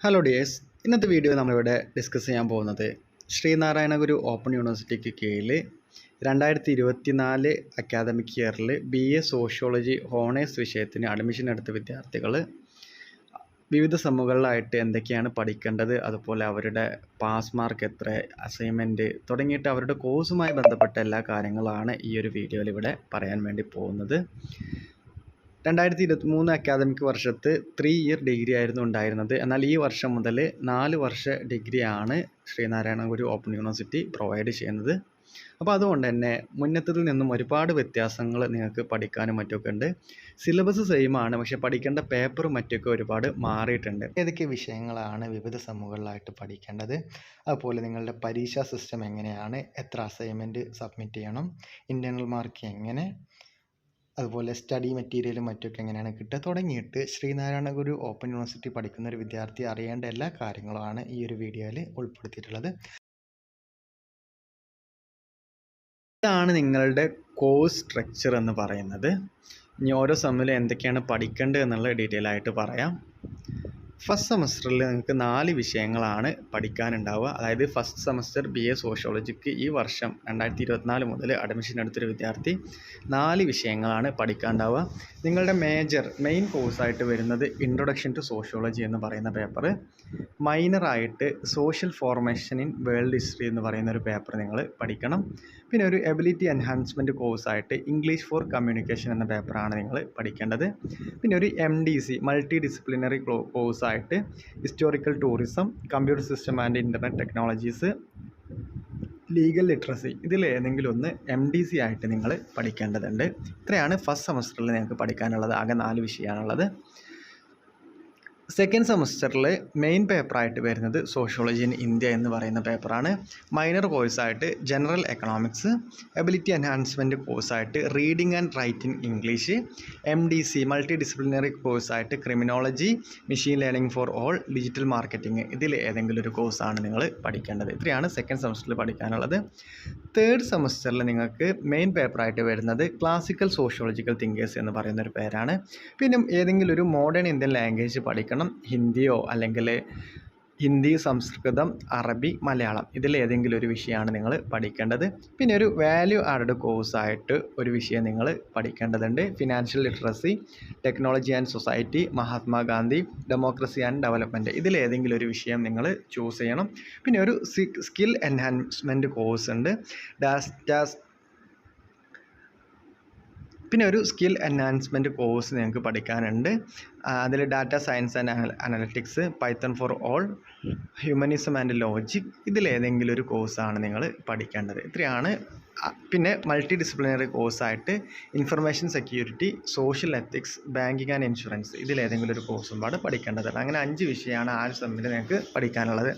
Hello dears ഇന്നത്തെ video നമ്മളിവിടെ discuss ചെയ്യാൻ പോകുന്നത് ശ്രീനാരായണ ഗുരു ഓപ്പൺ യൂണിവേഴ്സിറ്റിക്ക് കീഴിൽ രണ്ടായിരത്തി ഇരുപത്തി നാല് അക്കാദമിക് ഇയറിൽ ബി എ സോഷ്യോളജി ഹോണേഴ്സ് വിഷയത്തിന് അഡ്മിഷൻ എടുത്ത വിദ്യാർത്ഥികൾ വിവിധ സെമ്മുകളിലായിട്ട് എന്തൊക്കെയാണ് പഠിക്കേണ്ടത് അതുപോലെ അവരുടെ പാസ് മാർക്ക് എത്ര അസൈൻമെന്റ് തുടങ്ങിയിട്ട് അവരുടെ കോഴ്സുമായി ബന്ധപ്പെട്ട എല്ലാ കാര്യങ്ങളാണ് ഈ ഒരു വീഡിയോയിൽ ഇവിടെ പറയാൻ വേണ്ടി പോകുന്നത്. രണ്ടായിരത്തി ഇരുപത്തി മൂന്ന് അക്കാദമിക് വർഷത്ത് ത്രീ ഇയർ ഡിഗ്രി ആയിരുന്നു ഉണ്ടായിരുന്നത്. എന്നാൽ ഈ വർഷം മുതൽ നാല് വർഷ ഡിഗ്രിയാണ് Sreenarayana Guru open university provide ചെയ്യുന്നത്. അപ്പോൾ അതുകൊണ്ട് തന്നെ മുന്നത്തതിൽ നിന്നും ഒരുപാട് വ്യത്യാസങ്ങൾ നിങ്ങൾക്ക് പഠിക്കാനും മറ്റൊക്കെ ഉണ്ട്. സിലബസ് സെയിം ആണ് പക്ഷേ പഠിക്കേണ്ട പേപ്പറും മറ്റൊക്കെ ഒരുപാട് മാറിയിട്ടുണ്ട്. ഏതൊക്കെ വിഷയങ്ങളാണ് വിവിധ സമൂഹങ്ങളിലായിട്ട് പഠിക്കേണ്ടത്? അതുപോലെ നിങ്ങളുടെ പരീക്ഷാ സിസ്റ്റം എങ്ങനെയാണ്? എത്ര അസൈൻമെന്റ് സബ്മിറ്റ് ചെയ്യണം? ഇന്റേർണൽ മാർക്ക് എങ്ങനെ? അതുപോലെ സ്റ്റഡി മെറ്റീരിയലും മറ്റൊക്കെ എങ്ങനെയാണ് കിട്ടുക തുടങ്ങിയിട്ട് ശ്രീനാരായണ ഗുരു ഓപ്പൺ യൂണിവേഴ്സിറ്റി പഠിക്കുന്ന ഒരു വിദ്യാർത്ഥി അറിയേണ്ട എല്ലാ കാര്യങ്ങളുമാണ് ഈ ഒരു വീഡിയോയിൽ ഉൾപ്പെടുത്തിയിട്ടുള്ളത്. ഇതാണ് നിങ്ങളുടെ കോഴ്സ് സ്ട്രക്ചർ എന്ന് പറയുന്നത്. ഇനി ഓരോ സെമ്മിലും എന്തൊക്കെയാണ് പഠിക്കേണ്ടത് എന്നുള്ള ഡീറ്റെയിൽ ആയിട്ട് പറയാം. ഫസ്റ്റ് സെമസ്റ്ററിൽ നിങ്ങൾക്ക് നാല് വിഷയങ്ങളാണ് പഠിക്കാനുണ്ടാവുക. അതായത് ഫസ്റ്റ് സെമസ്റ്റർ ബി എ സോഷ്യോളജിക്ക് ഈ വർഷം രണ്ടായിരത്തി ഇരുപത്തിനാല് മുതൽ അഡ്മിഷൻ എടുത്തൊരു വിദ്യാർത്ഥി. നാല് വിഷയങ്ങളാണ് പഠിക്കാനുണ്ടാവുക. നിങ്ങളുടെ മേജർ മെയിൻ കോഴ്സായിട്ട് വരുന്നത് ഇൻട്രൊഡക്ഷൻ ടു സോഷ്യോളജി എന്ന് പറയുന്ന paper മൈനറായിട്ട് social formation in world history എന്ന് പറയുന്ന ഒരു പേപ്പർ നിങ്ങൾ പഠിക്കണം. പിന്നെ ഒരു എബിലിറ്റി എൻഹാൻസ്മെന്റ് കോഴ്സായിട്ട് ഇംഗ്ലീഷ് ഫോർ കമ്മ്യൂണിക്കേഷൻ എന്ന പേപ്പറാണ് നിങ്ങൾ പഠിക്കേണ്ടത്. പിന്നെ ഒരു M D C multi disciplinary കോഴ്സായിട്ട് historical tourism computer system and internet technologies legal literacy ഇതിൽ ഏതെങ്കിലും ഒന്ന് എം ഡി സി ആയിട്ട് നിങ്ങൾ പഠിക്കേണ്ടതുണ്ട്. ഇത്രയാണ് ഫസ്റ്റ് സെമസ്റ്ററിൽ നിങ്ങൾക്ക് പഠിക്കാനുള്ളത് ആകെ നാല് വിഷയമാണുള്ളത്. സെക്കൻഡ് സെമസ്റ്ററിലെ മെയിൻ പേപ്പറായിട്ട് വരുന്നത് സോഷ്യോളജി ഇൻ ഇന്ത്യ എന്ന് പറയുന്ന പേപ്പറാണ് മൈനർ കോഴ്സായിട്ട് general economics ability enhancement കോഴ്സായിട്ട് reading and writing English M D C multi disciplinary കോഴ്സായിട്ട് criminology machine learning for all digital marketing ഇതിൽ ഏതെങ്കിലും ഒരു കോഴ്സാണ് നിങ്ങൾ പഠിക്കേണ്ടത്. ഇത്രയാണ് സെക്കൻഡ് സെമസ്റ്ററിൽ പഠിക്കാനുള്ളത്. തേർഡ് സെമസ്റ്ററിൽ നിങ്ങൾക്ക് മെയിൻ പേപ്പറായിട്ട് വരുന്നത് ക്ലാസിക്കൽ സോഷ്യോളജിക്കൽ തിങ്കേഴ്സ് എന്ന് പറയുന്ന ഒരു പേരാണ്. പിന്നെ ഏതെങ്കിലും ഒരു മോഡേൺ ഇന്ത്യൻ ലാംഗ്വേജ് പഠിക്കണം ഹിന്ദിയോ അല്ലെങ്കിൽ ഹിന്ദി സംസ്കൃതം അറബി മലയാളം ഇതിലേതെങ്കിലും ഒരു വിഷയമാണ് നിങ്ങൾ പഠിക്കേണ്ടത്. പിന്നെ ഒരു വാല്യൂ ആഡഡ് കോഴ്സായിട്ട് ഒരു വിഷയം നിങ്ങൾ പഠിക്കേണ്ടതുണ്ട്. Financial literacy technology and society Mahatma Gandhi democracy and development ഇതിലേതെങ്കിലും ഒരു വിഷയം നിങ്ങൾ ചൂസ് ചെയ്യണം. പിന്നെ ഒരു സ്കിൽ എൻഹാൻസ്മെന്റ് കോഴ്സ് ഉണ്ട്. ഡാസ് പിന്നെ ഒരു സ്കിൽ എൻഹാൻസ്മെന്റ് കോഴ്സ് നിങ്ങൾക്ക് പഠിക്കാനുണ്ട്. അതിൽ data science and analytics python for all humanism and logic ഇതിലേതെങ്കിലും ഒരു കോഴ്സാണ് നിങ്ങൾ പഠിക്കേണ്ടത്. ഇത്രയാണ്. പിന്നെ multi disciplinary കോഴ്സായിട്ട് information security social ethics banking and insurance ഇതിലേതെങ്കിലും ഒരു കോഴ്സും പാട് പഠിക്കേണ്ടതാണ് അങ്ങനെ അഞ്ച് വിഷയമാണ് ആ സെമ്മിൽ നിങ്ങൾക്ക് പഠിക്കാനുള്ളത്.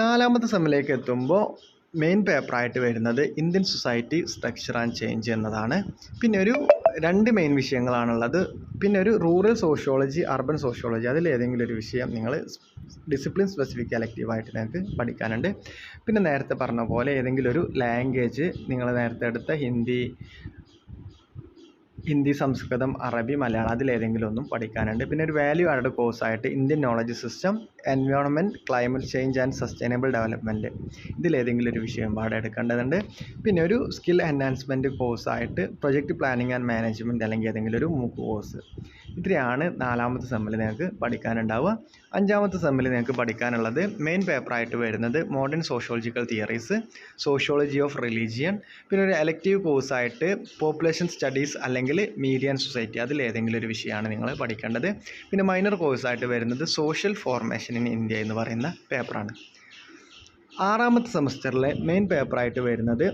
നാലാമത്തെ സെമ്മിലേക്ക് എത്തുമ്പോൾ മെയിൻ പേപ്പറായിട്ട് വരുന്നത് Indian society structure and change എന്നതാണ്. പിന്നെ ഒരു രണ്ട് മെയിൻ വിഷയങ്ങളാണുള്ളത്. പിന്നെ ഒരു റൂറൽ സോഷ്യോളജി അർബൻ സോഷ്യോളജി അതിൽ ഏതെങ്കിലും ഒരു വിഷയം നിങ്ങൾ ഡിസിപ്ലിൻ സ്പെസിഫിക് എലക്റ്റീവായിട്ട് നിങ്ങൾക്ക് പഠിക്കാനുണ്ട്. പിന്നെ നേരത്തെ പറഞ്ഞ പോലെ ഏതെങ്കിലും ഒരു ലാംഗ്വേജ് നിങ്ങൾ നേരത്തെ എടുത്ത ഹിന്ദി ഹിന്ദി സംസ്കൃതം അറബി മലയാളം അതിലേതെങ്കിലും ഒന്നും പഠിക്കാനുണ്ട്. പിന്നെ ഒരു value add കോഴ്സായിട്ട് Indian knowledge system environment climate change and sustainable development ഇതിലേതെങ്കിലും ഒരു വിഷയം പാടെ എടുക്കേണ്ടതുണ്ട്. പിന്നെ ഒരു സ്കിൽ എൻഹാൻസ്മെന്റ് കോഴ്സായിട്ട് പ്രൊജക്റ്റ് പ്ലാനിങ് ആൻഡ് മാനേജ്മെന്റ് അല്ലെങ്കിൽ ഏതെങ്കിലും ഒരു മൂക്ക് കോഴ്സ് ഇത്രയാണ് നാലാമത്തെ സെമ്മിൽ നിങ്ങൾക്ക് പഠിക്കാനുണ്ടാവുക. അഞ്ചാമത്തെ സെമ്മിൽ നിങ്ങൾക്ക് പഠിക്കാനുള്ളത് മെയിൻ പേപ്പറായിട്ട് വരുന്നത് modern sociological theories sociology of religion പിന്നെ ഒരു എലക്റ്റീവ് കോഴ്സായിട്ട് പോപ്പുലേഷൻ സ്റ്റഡീസ് അല്ലെങ്കിൽ മീഡിയ ആൻഡ് സൊസൈറ്റി അതിലേതെങ്കിലും ഒരു വിഷയമാണ് നിങ്ങൾ പഠിക്കേണ്ടത്. പിന്നെ മൈനർ കോഴ്സായിട്ട് വരുന്നത് സോഷ്യൽ ഫോർമേഷൻ ഇൻ ഇന്ത്യ എന്ന് പറയുന്ന പേപ്പറാണ് ആറാമത്തെ സെമസ്റ്ററിലെ മെയിൻ പേപ്പറായിട്ട് വരുന്നത്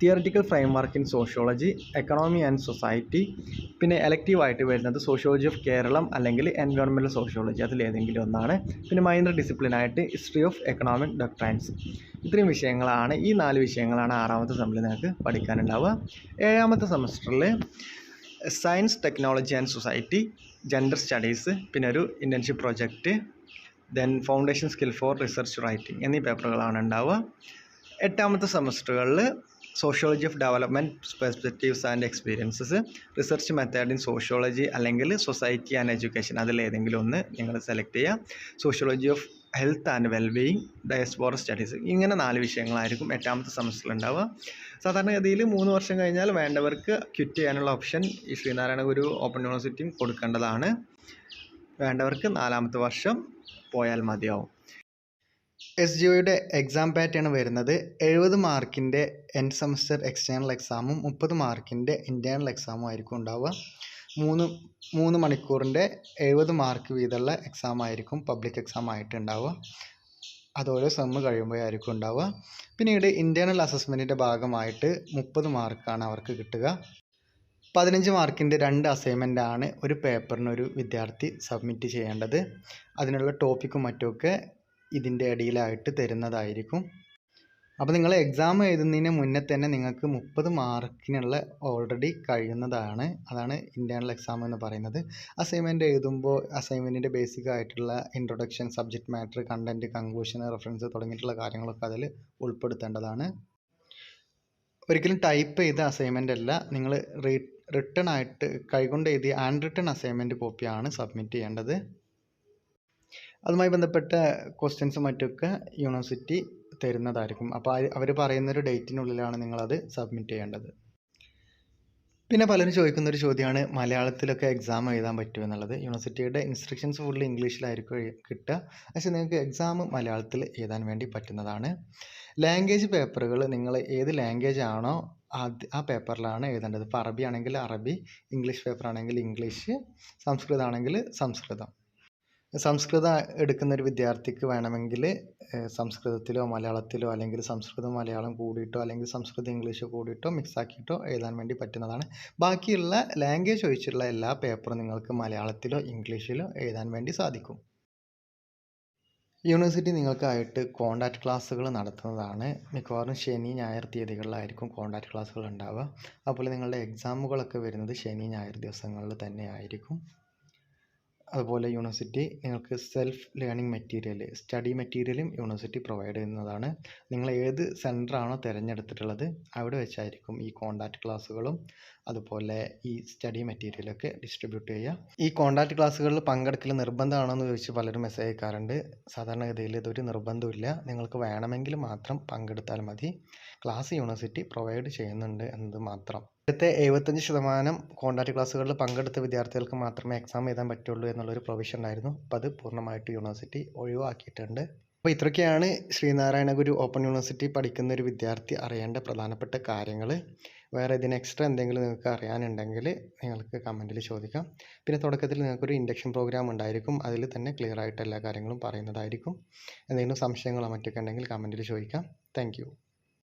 theoretical framework in sociology economy and society പിന്നെ എലക്റ്റീവായിട്ട് വരുന്നത് സോഷ്യോളജി ഓഫ് കേരളം അല്ലെങ്കിൽ എൻവയോൺമെന്റൽ സോഷ്യോളജി അതിലേതെങ്കിലും ഒന്നാണ്. പിന്നെ മൈനർ ഡിസിപ്ലിനായിട്ട് ഹിസ്റ്ററി ഓഫ് എക്കണോമിക് ഡോക്ട്രൈൻസ് ഇത്രയും വിഷയങ്ങളാണ്. ഈ നാല് വിഷയങ്ങളാണ് ആറാമത്തെ സെമ്മിൽ നിങ്ങൾക്ക് പഠിക്കാനുണ്ടാവുക. ഏഴാമത്തെ സെമസ്റ്ററിൽ science technology and society gender studies പിന്നെ ഒരു internship project then foundation skill for research writing എന്നീ പേപ്പറുകളാണ് ഉണ്ടാവുക. എട്ടാമത്തെ സെമസ്റ്ററുകളിൽ sociology of development perspectives and experiences research method in sociology അല്ലെങ്കിൽ സൊസൈറ്റി ആൻഡ് എഡ്യൂക്കേഷൻ അതിലേതെങ്കിലും ഒന്ന് നിങ്ങൾ സെലക്ട് ചെയ്യുക. Sociology of health and wellbeing diaspora studies ഇങ്ങനെ നാല് വിഷയങ്ങളായിരിക്കും എട്ടാമത്തെ സെമസ്റ്ററിൽ ഉണ്ടാവുക. സാധാരണഗതിയിൽ മൂന്ന് വർഷം കഴിഞ്ഞാൽ വേണ്ടവർക്ക് ക്വിറ്റ് ചെയ്യാനുള്ള ഓപ്ഷൻ ഈ ശ്രീനാരായണ ഗുരു ഓപ്പൺ യൂണിവേഴ്സിറ്റിയും കൊടുക്കേണ്ടതാണ്. വേണ്ടവർക്ക് നാലാമത്തെ വർഷം പോയാൽ മതിയാവും. എസ് ജി ഒയുടെ എക്സാം പാറ്റേൺ വരുന്നത് എഴുപത് മാർക്കിന്റെ എൻഡ് സെമസ്റ്റർ എക്സ്റ്റേണൽ എക്സാമും മുപ്പത് മാർക്കിന്റെ ഇന്റേണൽ എക്സാമും ആയിരിക്കും ഉണ്ടാവുക. മൂന്ന് മൂന്ന് മണിക്കൂറിന്റെ എഴുപത് മാർക്ക് വീതമുള്ള എക്സാം ആയിരിക്കും പബ്ലിക് എക്സാം ആയിട്ട് ഉണ്ടാവുക. അത് സെമ്മ് കഴിയുമ്പോഴായിരിക്കും ഉണ്ടാവുക. പിന്നീട് ഇന്റേണൽ അസസ്മെന്റിന്റെ ഭാഗമായിട്ട് മുപ്പത് മാർക്കാണ് അവർക്ക് കിട്ടുക. പതിനഞ്ച് മാർക്കിന്റെ രണ്ട് അസൈൻമെന്റ് ആണ് ഒരു പേപ്പറിന് ഒരു വിദ്യാർത്ഥി സബ്മിറ്റ് ചെയ്യേണ്ടത്. അതിനുള്ള ടോപ്പിക്കും മറ്റുമൊക്കെ ഇതിന്റെ ഇടയിലായിട്ട് തരുന്നതായിരിക്കും. അപ്പോൾ നിങ്ങൾ എക്സാം എഴുതുന്നതിന് മുന്നേ തന്നെ നിങ്ങൾക്ക് മുപ്പത് മാർക്കിനുള്ള ഓൾറെഡി കഴിയുന്നതാണ്. അതാണ് ഇന്റേർണൽ എക്സാം എന്ന് പറയുന്നത്. അസൈൻമെന്റ് എഴുതുമ്പോൾ അസൈൻമെന്റിന്റെ ബേസിക് ആയിട്ടുള്ള introduction subject matter content conclusion reference തുടങ്ങിയിട്ടുള്ള കാര്യങ്ങളൊക്കെ അതിൽ ഉൾപ്പെടുത്തേണ്ടതാണ്. ഒരിക്കലും ടൈപ്പ് ചെയ്ത അസൈൻമെന്റ് അല്ല നിങ്ങൾ റീ റിട്ടേൺ ആയിട്ട് കൈകൊണ്ട് എഴുതിയ ഹാൻഡ് റിട്ടേൺ അസൈൻമെന്റ് കോപ്പിയാണ് സബ്മിറ്റ് ചെയ്യേണ്ടത്. അതുമായി ബന്ധപ്പെട്ട ക്വസ്റ്റ്യൻസും മറ്റൊക്കെ യൂണിവേഴ്സിറ്റി തരുന്നതായിരിക്കും. അപ്പോൾ അവർ പറയുന്നൊരു ഡേറ്റിനുള്ളിലാണ് നിങ്ങളത് സബ്മിറ്റ് ചെയ്യേണ്ടത്. പിന്നെ പലരും ചോദിക്കുന്ന ഒരു ചോദ്യമാണ് മലയാളത്തിലൊക്കെ എക്സാം എഴുതാൻ പറ്റുമോ എന്നുള്ളത്. യൂണിവേഴ്സിറ്റിയുടെ ഇൻസ്ട്രക്ഷൻസ് ഫുള്ള് ഇംഗ്ലീഷിലായിരിക്കും കിട്ടുക. പക്ഷേ നിങ്ങൾക്ക് എക്സാം മലയാളത്തിൽ എഴുതാൻ വേണ്ടി പറ്റുന്നതാണ്. ലാംഗ്വേജ് പേപ്പറുകൾ നിങ്ങൾ ഏത് ലാംഗ്വേജ് ആണോ അത് ആ പേപ്പറിലാണ് എഴുതേണ്ടത്. ഇപ്പോൾ അറബി ആണെങ്കിൽ അറബി ഇംഗ്ലീഷ് പേപ്പർ ആണെങ്കിൽ ഇംഗ്ലീഷ് സംസ്കൃതം ആണെങ്കിൽ സംസ്കൃതം. സംസ്കൃതം എടുക്കുന്ന ഒരു വിദ്യാർത്ഥിക്ക് വേണമെങ്കിൽ സംസ്കൃതത്തിലോ മലയാളത്തിലോ അല്ലെങ്കിൽ സംസ്കൃതം മലയാളം കൂടിയിട്ടോ അല്ലെങ്കിൽ സംസ്കൃതം ഇംഗ്ലീഷ് കൂടിയിട്ടോ മിക്സ് ആക്കിയിട്ടോ എഴുതാൻ വേണ്ടി പറ്റുന്നതാണ്. ബാക്കിയുള്ള ലാംഗ്വേജ് ഒഴിച്ചുള്ള എല്ലാ പേപ്പറും നിങ്ങൾക്ക് മലയാളത്തിലോ ഇംഗ്ലീഷിലോ എഴുതാൻ വേണ്ടി സാധിക്കും. യൂണിവേഴ്സിറ്റി നിങ്ങൾക്കായിട്ട് കോണ്ടാക്ട് ക്ലാസ്സുകൾ നടത്തുന്നതാണ്. മിക്കവാറും ശനി ഞായർ തീയതികളിലായിരിക്കും കോണ്ടാക്ട് ക്ലാസ്സുകൾ ഉണ്ടാവുക. അതുപോലെ നിങ്ങളുടെ എക്സാമുകളൊക്കെ വരുന്നത് ശനി ഞായർ ദിവസങ്ങളിൽ തന്നെ ആയിരിക്കും അതുപോലെ യൂണിവേഴ്സിറ്റി നിങ്ങൾക്ക് സെൽഫ് ലേണിംഗ് മെറ്റീരിയൽ സ്റ്റഡി മെറ്റീരിയലും യൂണിവേഴ്സിറ്റി പ്രൊവൈഡ് ചെയ്യുന്നതാണ്. നിങ്ങൾ ഏത് സെന്ററാണോ തിരഞ്ഞെടുത്തിട്ടുള്ളത് അവിടെ വെച്ചായിരിക്കും ഈ കോണ്ടാക്ട് ക്ലാസ്സുകളും അതുപോലെ ഈ സ്റ്റഡി മെറ്റീരിയലൊക്കെ ഡിസ്ട്രിബ്യൂട്ട് ചെയ്യുക. ഈ കോണ്ടാക്ട് ക്ലാസ്സുകളിൽ പങ്കെടുക്കൽ നിർബന്ധമാണോ എന്ന് ചോദിച്ച് പലരും മെസ്സേജ് അയക്കാറുണ്ട്. സാധാരണഗതിയിൽ ഇതൊരു നിർബന്ധമില്ല നിങ്ങൾക്ക് വേണമെങ്കിൽ മാത്രം പങ്കെടുത്താൽ മതി. ക്ലാസ് യൂണിവേഴ്സിറ്റി പ്രൊവൈഡ് ചെയ്യുന്നുണ്ട് എന്നത് മാത്രം. ഇവിടുത്തെ എഴുപത്തഞ്ച് ശതമാനം കോണ്ടാക്ട് ക്ലാസ്സുകളിൽ പങ്കെടുത്ത വിദ്യാർത്ഥികൾക്ക് മാത്രമേ എക്സാം എഴുതാൻ പറ്റുള്ളൂ എന്നുള്ളൊരു പ്രൊവിഷൻ ഉണ്ടായിരുന്നു. അപ്പോൾ അത് പൂർണമായിട്ട് യൂണിവേഴ്സിറ്റി ഒഴിവാക്കിയിട്ടുണ്ട്. അപ്പോൾ ഇത്രയൊക്കെയാണ് ശ്രീനാരായണ ഗുരു ഓപ്പൺ യൂണിവേഴ്സിറ്റി പഠിക്കുന്ന ഒരു വിദ്യാർത്ഥി അറിയേണ്ട പ്രധാനപ്പെട്ട കാര്യങ്ങൾ വേറെ ഇതിന് എക്സ്ട്രാ എന്തെങ്കിലും നിങ്ങൾക്ക് അറിയാനുണ്ടെങ്കിൽ നിങ്ങൾക്ക് കമന്റിൽ ചോദിക്കാം. പിന്നെ തുടക്കത്തിൽ നിങ്ങൾക്കൊരു ഇൻഡക്ഷൻ പ്രോഗ്രാം ഉണ്ടായിരിക്കും. അതിൽ തന്നെ ക്ലിയർ ആയിട്ട് എല്ലാ കാര്യങ്ങളും പറയുന്നതായിരിക്കും. എന്തെങ്കിലും സംശയങ്ങളോ മറ്റൊക്കെ ഉണ്ടെങ്കിൽ കമന്റിൽ ചോദിക്കാം. താങ്ക്